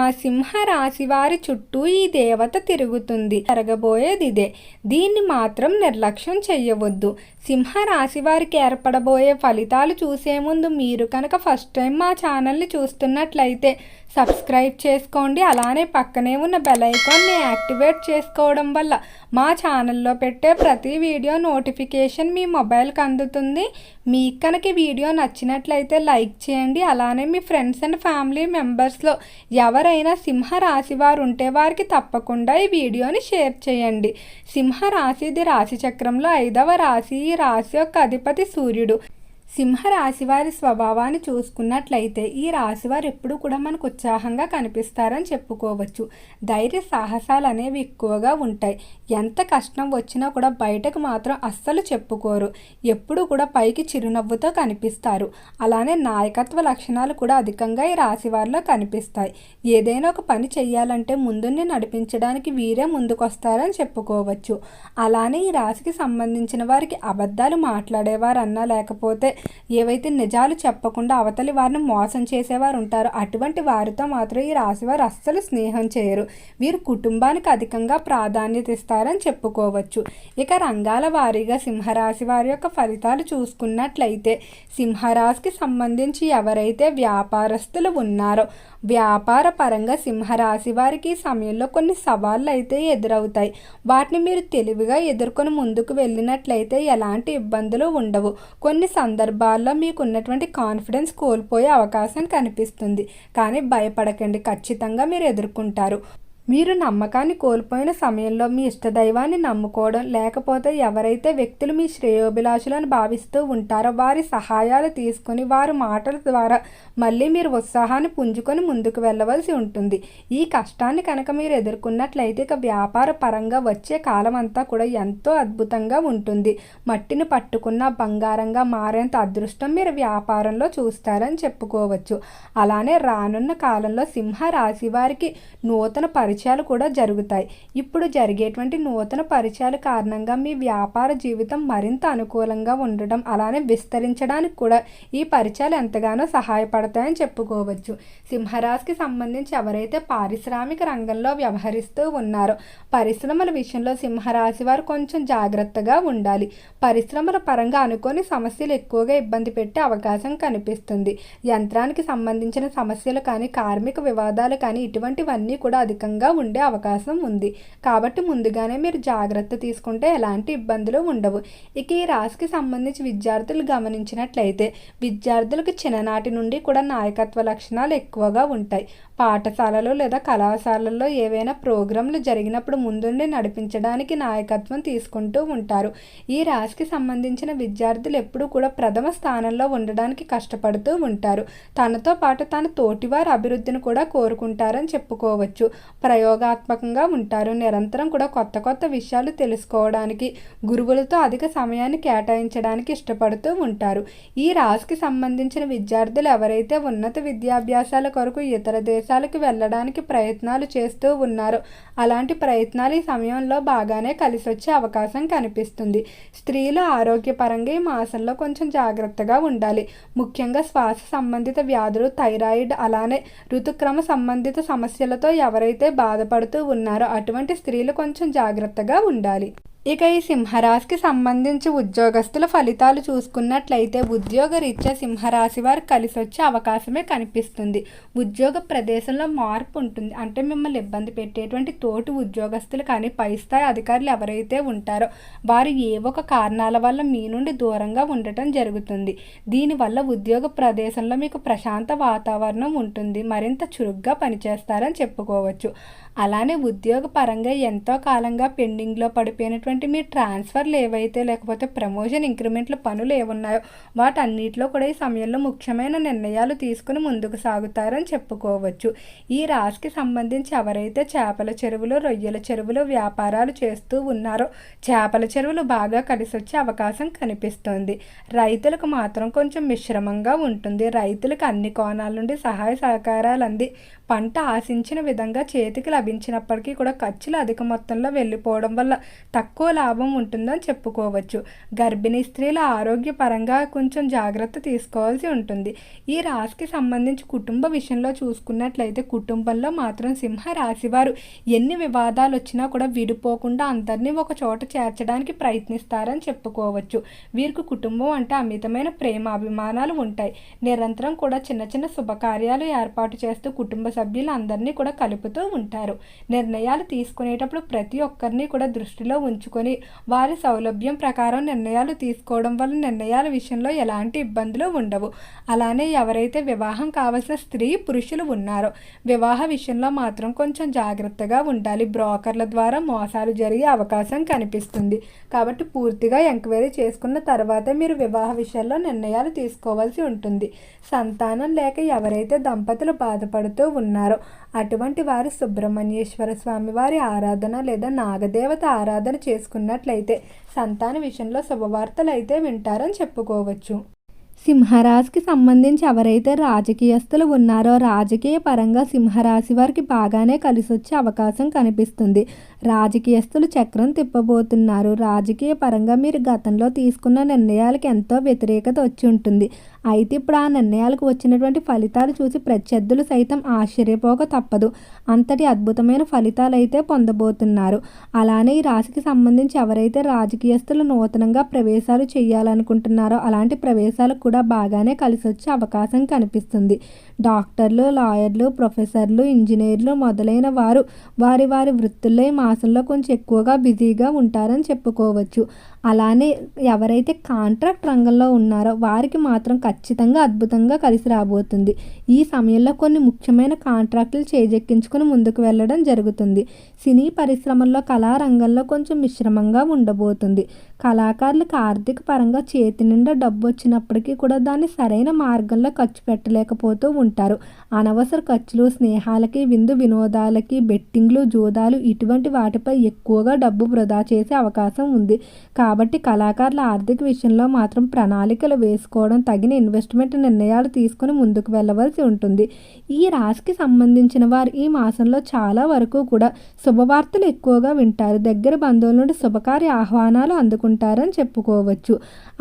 ఆ సింహ రాశి వారి చుట్టూ ఈ దేవత తిరుగుతుంది. జరగబోయేది ఇదే దీన్ని మాత్రం నిర్లక్ష్యం చెయ్యవద్దు. సింహ రాశి వారికి ఏర్పడబోయే ఫలితాలు చూసే ముందు మీరు కనుక ఫస్ట్ టైం మా ఛానల్ని చూస్తున్నట్లయితే సబ్స్క్రైబ్ చేసుకోండి. అలానే పక్కనే ఉన్న బెల్ ఐకాన్ని యాక్టివేట్ చేసుకోవడం వల్ల మా ఛానల్లో పెట్టే ప్రతి వీడియో నోటిఫికేషన్ మీ మొబైల్కి అందుతుంది. మీకు కనుక వీడియో నచ్చినట్లయితే లైక్ చేయండి. అలానే మీ ఫ్రెండ్స్ అండ్ ఫ్యామిలీ మెంబర్స్లో ఎవరైనా సింహ రాశి వారు ఉంటే వారికి తప్పకుండా ఈ వీడియోని షేర్ చేయండి. సింహ రాశి ఇది రాశి చక్రంలో ఐదవ రాశి. ఈ రాశి యొక్క అధిపతి సూర్యుడు. సింహరాశివారి స్వభావాన్ని చూసుకున్నట్లయితే ఈ రాశివారు ఎప్పుడూ కూడా మనకు ఉత్సాహంగా కనిపిస్తారని చెప్పుకోవచ్చు. ధైర్య సాహసాలు అనేవి ఎక్కువగా ఉంటాయి. ఎంత కష్టం వచ్చినా కూడా బయటకు మాత్రం అస్సలు చెప్పుకోరు. ఎప్పుడు కూడా పైకి చిరునవ్వుతో కనిపిస్తారు. అలానే నాయకత్వ లక్షణాలు కూడా అధికంగా ఈ రాశివారిలో కనిపిస్తాయి. ఏదైనా ఒక పని చేయాలంటే ముందుని నడిపించడానికి వీరే ముందుకొస్తారని చెప్పుకోవచ్చు. అలానే ఈ రాశికి సంబంధించిన వారికి అబద్ధాలు మాట్లాడేవారన్నా లేకపోతే ఏవైతే నిజాలు చెప్పకుండా అవతలి వారిని మోసం చేసేవారు ఉంటారో అటువంటి వారితో మాత్రం ఈ రాశివారు అస్సలు స్నేహం చేయరు. వీరు కుటుంబానికి అధికంగా ప్రాధాన్యత ఇస్తారని చెప్పుకోవచ్చు. ఇక రంగాల వారీగా సింహరాశి వారి యొక్క ఫలితాలు చూసుకున్నట్లయితే సింహరాశికి సంబంధించి ఎవరైతే వ్యాపారస్తులు ఉన్నారో వ్యాపార పరంగా సింహరాశి వారికి ఈ సమయంలో కొన్ని సవాళ్ళు అయితే ఎదురవుతాయి. వాటిని మీరు తెలివిగా ఎదుర్కొని ముందుకు వెళ్ళినట్లయితే ఎలాంటి ఇబ్బందులు ఉండవు. కొన్ని సందర్భాల్లో మీకు ఉన్నటువంటి కాన్ఫిడెన్స్ కోల్పోయే అవకాశం కనిపిస్తుంది. కానీ భయపడకండి. ఖచ్చితంగా మీరు ఎదుర్కొంటారు. మీరు నమ్మకాన్ని కోల్పోయిన సమయంలో మీ ఇష్టదైవాన్ని నమ్ముకోవడం లేకపోతే ఎవరైతే వ్యక్తులు మీ శ్రేయోభిలాషులను భావిస్తూ ఉంటారో వారి సహాయాలు తీసుకుని వారి మాటల ద్వారా మళ్ళీ మీరు ఉత్సాహాన్ని పుంజుకొని ముందుకు వెళ్ళవలసి ఉంటుంది. ఈ కష్టాన్ని కనుక మీరు ఎదుర్కొన్నట్లయితే ఇక వ్యాపార పరంగా వచ్చే కాలం అంతా కూడా ఎంతో అద్భుతంగా ఉంటుంది. మట్టిని పట్టుకున్న బంగారంగా మారేంత అదృష్టం మీరు వ్యాపారంలో చూస్తారని చెప్పుకోవచ్చు. అలానే రానున్న కాలంలో సింహ రాశి వారికి నూతన పరిచయం పరిచయాలు కూడా జరుగుతాయి. ఇప్పుడు జరిగేటువంటి నూతన పరిచయాల కారణంగా మీ వ్యాపార జీవితం మరింత అనుకూలంగా ఉండడం అలానే విస్తరించడానికి కూడా ఈ పరిచయాలు ఎంతగానో సహాయపడతాయని చెప్పుకోవచ్చు. సింహరాశికి సంబంధించి ఎవరైతే పారిశ్రామిక రంగంలో వ్యవహరిస్తూ ఉన్నారో పరిశ్రమల విషయంలో సింహరాశి వారు కొంచెం జాగ్రత్తగా ఉండాలి. పరిశ్రమల పరంగా అనుకోని సమస్యలు ఎక్కువగా ఇబ్బంది పెట్టే అవకాశం కనిపిస్తుంది. యంత్రానికి సంబంధించిన సమస్యలు కానీ కార్మిక వివాదాలు కానీ ఇటువంటివన్నీ కూడా అధికంగా ఉండే అవకాశం ఉంది. కాబట్టి ముందుగానే మీరు జాగ్రత్త తీసుకుంటే ఎలాంటి ఇబ్బందులు ఉండవు. ఇక ఈ రాశికి సంబంధించి విద్యార్థులు గమనించినట్లయితే విద్యార్థులకు చిన్ననాటి నుండి కూడా నాయకత్వ లక్షణాలు ఎక్కువగా ఉంటాయి. పాఠశాలలో లేదా కళాశాలల్లో ఏవైనా ప్రోగ్రాంలు జరిగినప్పుడు ముందుండి నడిపించడానికి నాయకత్వం తీసుకుంటూ ఉంటారు. ఈ రాశికి సంబంధించిన విద్యార్థులు ఎప్పుడూ కూడా ప్రథమ స్థానంలో ఉండడానికి కష్టపడుతూ ఉంటారు. తనతో పాటు తన తోటివారి అభివృద్ధిని కూడా కోరుకుంటారని చెప్పుకోవచ్చు. ప్రయోగాత్మకంగా ఉంటారు. నిరంతరం కూడా కొత్త కొత్త విషయాలు తెలుసుకోవడానికి గురువులతో అధిక సమయాన్ని కేటాయించడానికి ఇష్టపడుతూ ఉంటారు. ఈ రాశికి సంబంధించిన విద్యార్థులు ఎవరైతే ఉన్నత విద్యాభ్యాసాల కొరకు ఇతర దేశ దేశాలకు వెళ్ళడానికి ప్రయత్నాలు చేస్తూ ఉన్నారు. అలాంటి ప్రయత్నాలు ఈ సమయంలో బాగానే కలిసి వచ్చే అవకాశం కనిపిస్తుంది. స్త్రీలు ఆరోగ్యపరంగా ఈ మాసంలో కొంచెం జాగ్రత్తగా ఉండాలి. ముఖ్యంగా శ్వాస సంబంధిత వ్యాధులు థైరాయిడ్ అలానే ఋతుక్రమ సంబంధిత సమస్యలతో ఎవరైతే బాధపడుతూ ఉన్నారో అటువంటి స్త్రీలు కొంచెం జాగ్రత్తగా ఉండాలి. ఇక ఈ సింహరాశికి సంబంధించి ఉద్యోగస్తుల ఫలితాలు చూసుకున్నట్లయితే ఉద్యోగ రీత్యా సింహరాశి వారు కలిసి వచ్చే అవకాశమే కనిపిస్తుంది. ఉద్యోగ ప్రదేశంలో మార్పు ఉంటుంది. అంటే మిమ్మల్ని ఇబ్బంది పెట్టేటువంటి తోటి ఉద్యోగస్తులు కానీ పై స్థాయి అధికారులు ఎవరైతే ఉంటారో వారు ఏ ఒక కారణాల వల్ల మీ నుండి దూరంగా ఉండటం జరుగుతుంది. దీనివల్ల ఉద్యోగ ప్రదేశంలో మీకు ప్రశాంత వాతావరణం ఉంటుంది. మరింత చురుగ్గా పనిచేస్తారని చెప్పుకోవచ్చు. అలానే ఉద్యోగ పరంగా ఎంతో కాలంగా పెండింగ్లో పడిపోయినటువంటి మీ ట్రాన్స్ఫర్లు ఏవైతే లేకపోతే ప్రమోషన్ ఇంక్రిమెంట్ల పనులు ఏమున్నాయో వాటన్నిటిలో కూడా ఈ సమయంలో ముఖ్యమైన నిర్ణయాలు తీసుకుని ముందుకు సాగుతారని చెప్పుకోవచ్చు. ఈ రాశికి సంబంధించి ఎవరైతే చేపల చెరువులు రొయ్యల చెరువులు వ్యాపారాలు చేస్తూ ఉన్నారో చేపల చెరువులు బాగా కలిసి వచ్చే అవకాశం కనిపిస్తుంది. రైతులకు మాత్రం కొంచెం మిశ్రమంగా ఉంటుంది. రైతులకు అన్ని కోణాల నుండి సహాయ సహకారాలు అంది. పంట ఆశించిన విధంగా చేతికి లభి లభించినప్పటికీ కూడా ఖర్చులు అధిక మొత్తంలో వెళ్ళిపోవడం వల్ల తక్కువ లాభం ఉంటుందని చెప్పుకోవచ్చు. గర్భిణీ స్త్రీల ఆరోగ్యపరంగా కొంచెం జాగ్రత్త తీసుకోవాల్సి ఉంటుంది. ఈ రాశికి సంబంధించి కుటుంబ విషయంలో చూసుకున్నట్లయితే కుటుంబంలో మాత్రం సింహ రాశి వారు ఎన్ని వివాదాలు వచ్చినా కూడా విడిపోకుండా అందరినీ ఒక చోట చేర్చడానికి ప్రయత్నిస్తారని చెప్పుకోవచ్చు. వీరికి కుటుంబం అంటే అమితమైన ప్రేమ అభిమానాలు ఉంటాయి. నిరంతరం కూడా చిన్న చిన్న శుభకార్యాలు ఏర్పాటు చేస్తూ కుటుంబ సభ్యులు అందరినీ కూడా కలుపుతూ ఉంటారు. నిర్ణయాలు తీసుకునేటప్పుడు ప్రతి ఒక్కరిని కూడా దృష్టిలో ఉంచుకొని వారి సౌలభ్యం ప్రకారం నిర్ణయాలు తీసుకోవడం వల్ల నిర్ణయాల విషయంలో ఎలాంటి ఇబ్బందులు ఉండవు. అలానే ఎవరైతే వివాహం కావలసిన స్త్రీ పురుషులు ఉన్నారో వివాహ విషయంలో మాత్రం కొంచెం జాగ్రత్తగా ఉండాలి. బ్రోకర్ల ద్వారా మోసాలు జరిగే అవకాశం కనిపిస్తుంది. కాబట్టి పూర్తిగా ఎంక్వైరీ చేసుకున్న తర్వాతే మీరు వివాహ విషయాల్లో నిర్ణయాలు తీసుకోవాల్సి ఉంటుంది. సంతానం లేక ఎవరైతే దంపతులు బాధపడుతూ ఉన్నారో అటువంటి వారు సుబ్రహ్మణ్యేశ్వర స్వామి వారి ఆరాధన లేదా నాగదేవత ఆరాధన చేసుకున్నట్లయితే సంతాన విషయంలో శుభవార్తలు అయితే వింటారని చెప్పుకోవచ్చు. సింహరాశికి సంబంధించి ఎవరైతే రాజకీయస్తులు ఉన్నారో రాజకీయ పరంగా సింహరాశి వారికి బాగానే కలిసొచ్చే అవకాశం కనిపిస్తుంది. రాజకీయస్తులు చక్రం తిప్పబోతున్నారు. రాజకీయ పరంగా మీరు గతంలో తీసుకున్న నిర్ణయాలకు ఎంతో వ్యతిరేకత వచ్చి ఉంటుంది. అయితే ఇప్పుడు ఆ నిర్ణయాలకు వచ్చినటువంటి ఫలితాలు చూసి ప్రత్యర్థులు సైతం ఆశ్చర్యపోక తప్పదు. అంతటి అద్భుతమైన ఫలితాలు అయితే పొందబోతున్నారు. అలానే ఈ రాశికి సంబంధించి ఎవరైతే రాజకీయస్తులు నూతనంగా ప్రవేశాలు చేయాలనుకుంటున్నారో అలాంటి ప్రవేశాలకు కూడా బాగానే కలిసి వచ్చే అవకాశం కనిపిస్తుంది. డాక్టర్లు లాయర్లు ప్రొఫెసర్లు ఇంజనీర్లు మొదలైన వారు వారి వారి వృత్తుల్లో ఈ మాసంలో కొంచెం ఎక్కువగా బిజీగా ఉంటారని చెప్పుకోవచ్చు. అలానే ఎవరైతే కాంట్రాక్ట్ రంగంలో ఉన్నారో వారికి మాత్రం ఖచ్చితంగా అద్భుతంగా కలిసి రాబోతుంది. ఈ సమయంలో కొన్ని ముఖ్యమైన కాంట్రాక్టులు చేజెక్కించుకుని ముందుకు వెళ్ళడం జరుగుతుంది. సినీ పరిశ్రమల్లో కళారంగంలో కొంచెం మిశ్రమంగా ఉండబోతుంది. కళాకారులకు ఆర్థిక పరంగా చేతి నిండా డబ్బు వచ్చినప్పటికీ కూడా దాన్ని సరైన మార్గంలో ఖర్చు పెట్టలేకపోతూ ఉంటారు. అనవసర ఖర్చులు స్నేహాలకి విందు వినోదాలకి బెట్టింగ్లు జూదాలు ఇటువంటి వాటిపై ఎక్కువగా డబ్బు వృధా చేసే అవకాశం ఉంది. కాబట్టి కళాకారుల ఆర్థిక విషయంలో మాత్రం ప్రణాళికలు వేసుకోవడం తగిన ఇన్వెస్ట్మెంట్ నిర్ణయాలు తీసుకుని ముందుకు వెళ్ళవలసి ఉంటుంది. ఈ రాశికి సంబంధించిన వారు ఈ మాసంలో చాలా వరకు కూడా శుభవార్తలు ఎక్కువగా వింటారు. దగ్గర బంధువుల నుండి శుభకార్య ఆహ్వానాలు అందుకుంటారని చెప్పుకోవచ్చు.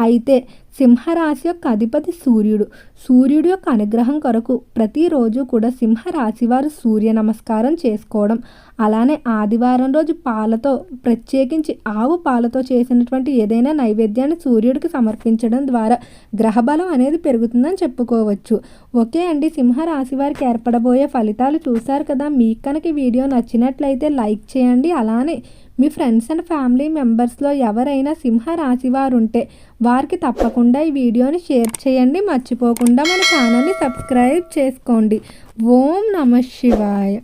అయితే సింహరాశి యొక్క అధిపతి సూర్యుడు. సూర్యుడు యొక్క అనుగ్రహం కొరకు ప్రతిరోజు కూడా సింహరాశి వారు సూర్య నమస్కారం చేసుకోవడం. అలానే ఆదివారం రోజు పాలతో ప్రత్యేకించి ఆవు పాలతో చేసినటువంటి ఏదైనా నైవేద్యాన్ని సూర్యుడికి సమర్పించడం ద్వారా గ్రహబలం అనేది పెరుగుతుందని చెప్పుకోవచ్చు. ఓకే అండి సింహరాశి వారికి ఏర్పడబోయే ఫలితాలు చూశారు కదా. మీకు కనుక వీడియో నచ్చినట్లయితే లైక్ చేయండి. అలానే మీ ఫ్రెండ్స్ అండ్ ఫ్యామిలీ మెంబర్స్లో ఎవరైనా సింహ రాశి వారు ఉంటే వారికి తప్పకుండా ఈ వీడియోని షేర్ చేయండి. మర్చిపోకుండా మన ఛానల్ని సబ్స్క్రైబ్ చేసుకోండి. ఓం నమ శివాయ.